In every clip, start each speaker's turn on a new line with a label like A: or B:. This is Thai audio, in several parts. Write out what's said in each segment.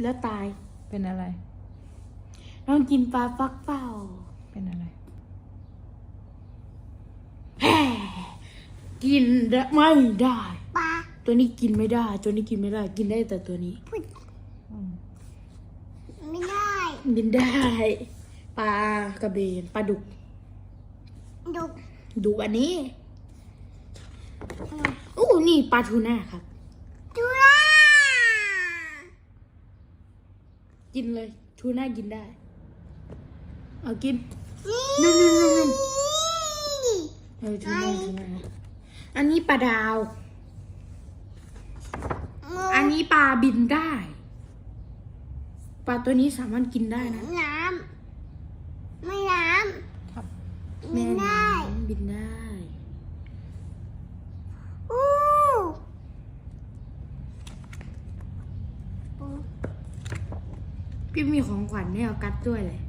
A: แล้วตาย
B: เป็นอะไร
A: น้องกินปลาฟักเปล่า
B: เป็นอะไร
A: แฮ่กินได้ไม่ได้
C: ปลา
A: ตัวนี้กินไม่ได้ ตัวนี้กินไม่ได้ กินได้แต่ตัวนี้
C: พูด
B: อืม
C: ไม่ได้
A: กินได้ ปลากระเบน ปลาดุก
C: ดุก
A: ดุกอันนี้อู้นี่ปลาทูน่าครับ
C: จุฬา
A: กินเลยทูน่ากินได้ เอากิน
C: นี่
A: นุ่มๆเออทูน่าทูน่าอันนี้ปลาดาว อันนี้ปลาบินได้ปลาตัวนี้สามารถกินได้นะ
C: น้ำไม่น้
B: ครับำ
C: ไม่ได้
A: น้ำบินได้
C: อู้
A: พี่มีของขวัญให้เอากัดด้วยเลย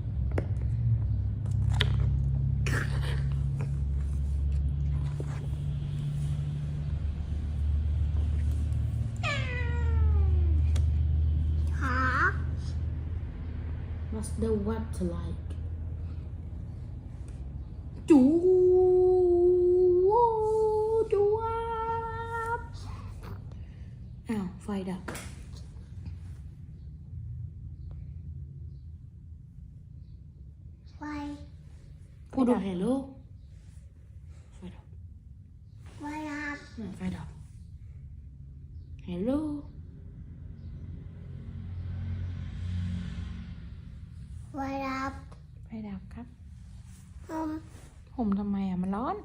C: ขา
A: What's the weather like จูจูวับอ้าวไฟดับ
C: ไฟ
A: พูดดู hello ไฟดับ
C: ไฟดับ
A: อะไฟดับ hello
C: ไฟดับ
B: ไฟดับครับ
C: ลม
B: ห่มทำไมอะ มันร้อน